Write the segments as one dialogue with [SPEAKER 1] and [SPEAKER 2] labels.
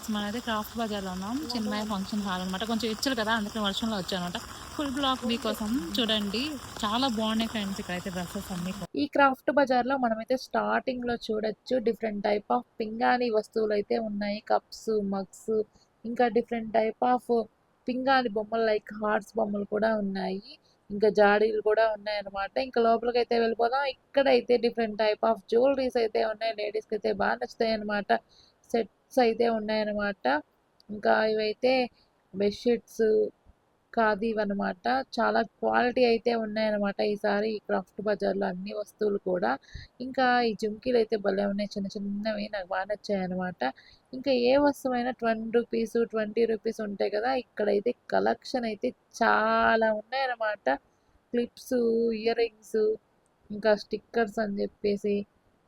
[SPEAKER 1] Friends మనైతే craft బజార్లో ఉన్నాం చిన్న ఫంక్షన్ హాల్ అనమాట కొంచెం ఇచ్చారు కదా అందుకని వర్షంలో వచ్చానమాట. ఫుల్ బ్లాక్ మీకోసం చూడండి. చాలా బాగున్నాయి ఫ్రెండ్స్ ఇక్కడైతే డ్రెస్సెస్ అన్ని
[SPEAKER 2] ఈ క్రాఫ్ట్ బజార్లో మనమైతే స్టార్టింగ్లో చూడొచ్చు. డిఫరెంట్ టైప్ ఆఫ్ పింగాణి వస్తువులు అయితే ఉన్నాయి. కప్స్ మగ్స్ ఇంకా డిఫరెంట్ టైప్ ఆఫ్ పింగాణి బొమ్మలు లైక్ హార్ట్స్ బొమ్మలు కూడా ఉన్నాయి. ఇంకా జాడీలు కూడా ఉన్నాయి అన్నమాట ఇంకా లోపలికి అయితే వెళ్ళిపోదాం. ఇక్కడ అయితే డిఫరెంట్ టైప్ ఆఫ్ జ్యువెలరీస్ అయితే ఉన్నాయి. లేడీస్కి అయితే బాగా నచ్చుతాయి అనమాట సెట్స్ అయితే ఉన్నాయన్నమాట. ఇంకా ఇవైతే బెడ్షీట్స్ ఖాదీ ఇవన్నమాట. చాలా క్వాలిటీ అయితే ఉన్నాయన్నమాట ఈసారి ఈ క్రాఫ్ట్ బజార్లో అన్ని వస్తువులు కూడా. ఇంకా ఈ జుమ్కీలు అయితే భలే ఉన్నాయి. చిన్న చిన్నవి నాకు బాగా నచ్చాయి అనమాట ఇంకా ఏ వస్తువైనా ట్వంటీ రూపీస్ ట్వంటీ రూపీస్ ఉంటాయి కదా ఇక్కడైతే కలెక్షన్ అయితే చాలా ఉన్నాయన్నమాట. క్లిప్స్ ఇయర్ రింగ్స్ ఇంకా స్టిక్కర్స్ అని చెప్పేసి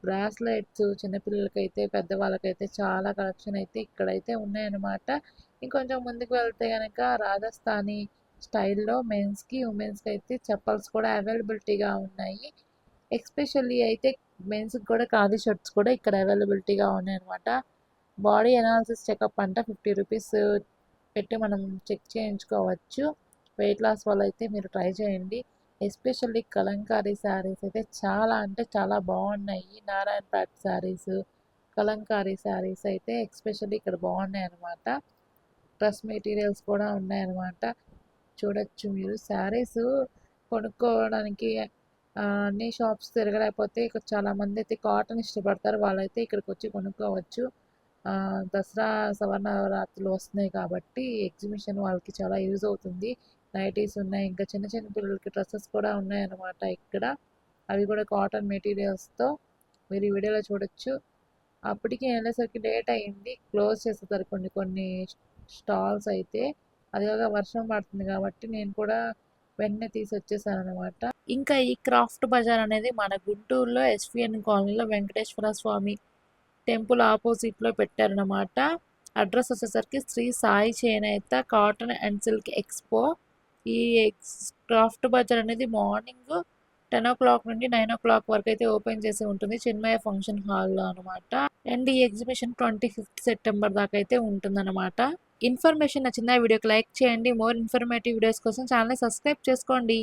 [SPEAKER 2] బ్రాస్లెట్స్ చిన్నపిల్లలకైతే పెద్దవాళ్ళకైతే చాలా కలెక్షన్ అయితే ఇక్కడైతే ఉన్నాయన్నమాట. ఇంకొంచెం ముందుకు వెళ్తే కనుక రాజస్థానీ స్టైల్లో మెన్స్కి ఉమెన్స్కి అయితే చెప్పల్స్ కూడా అవైలబిలిటీగా ఉన్నాయి. ఎక్స్పెషల్లీ అయితే మెన్స్కి కూడా ఖాదీ షర్ట్స్ కూడా ఇక్కడ అవైలబిలిటీగా ఉన్నాయి అనమాట బాడీ అనాలిసిస్ చెకప్ అంట ఫిఫ్టీ రూపీస్ పెట్టి మనం చెక్ చేయించుకోవచ్చు. వెయిట్ లాస్ వల్ల అయితే మీరు ట్రై చేయండి. ఎస్పెషల్లీ కలంకారీ శారీస్ అయితే చాలా అంటే చాలా బాగున్నాయి. నారాయణపేట శారీస్ కలంకారీ శారీస్ అయితే ఎక్స్పెషల్లీ ఇక్కడ బాగున్నాయి అనమాట డ్రెస్ మెటీరియల్స్ కూడా ఉన్నాయన్నమాట చూడొచ్చు మీరు. శారీస్ కొనుక్కోవడానికి అన్ని షాప్స్ తిరగలేకపోతే ఇక్కడ చాలా మంది అయితే కాటన్ ఇష్టపడతారు. వాళ్ళైతే ఇక్కడికి వచ్చి కొనుక్కోవచ్చు. దసరా సవర్ణరాత్రులు వస్తున్నాయి కాబట్టి ఎగ్జిబిషన్ వాళ్ళకి చాలా యూజ్ అవుతుంది. నైటీస్ ఉన్నాయి. ఇంకా చిన్న చిన్న పిల్లలకి డ్రెస్సెస్ కూడా ఉన్నాయి అన్నమాట ఇక్కడ. అవి కూడా కాటన్ మెటీరియల్స్తో మీరు ఈ వీడియోలో చూడొచ్చు. అప్పటికి వెళ్ళేసరికి లేట్ అయింది. క్లోజ్ చేసేసారు కొన్ని కొన్ని స్టాల్స్ అయితే. అదిగా వర్షం పడుతుంది కాబట్టి నేను కూడా వెంటనే తీసి వచ్చేసాను అనమాట ఇంకా ఈ క్రాఫ్ట్ బజార్ అనేది మన గుంటూరులో ఎస్విఎన్ కాలనీలో వెంకటేశ్వర స్వామి టెంపుల్ ఆపోజిట్లో పెట్టారనమాట అడ్రస్ వచ్చేసరికి శ్రీ సాయి చేనేత కాటన్ అండ్ సిల్క్ ఎక్స్పో ఈ ఎక్స్ క్రాఫ్ట్ బజార్ అనేది మార్నింగ్ టెన్ ఓ క్లాక్ నుండి నైన్ ఓ క్లాక్ వరకు అయితే ఓపెన్ చేసి ఉంటుంది. చిన్మయ ఫంక్షన్ హాల్లో అనమాట అండ్ ఈ ఎగ్జిబిషన్ ట్వంటీ ఫిఫ్త్ సెప్టెంబర్ దాకా అయితే ఉంటుందన్నమాట. ఇన్ఫర్మేషన్ నచ్చిందా? వీడియోకి లైక్ చేయండి. మోర్ ఇన్ఫర్మేటివ్ వీడియోస్ కోసం ఛానల్ని సబ్స్క్రైబ్ చేసుకోండి.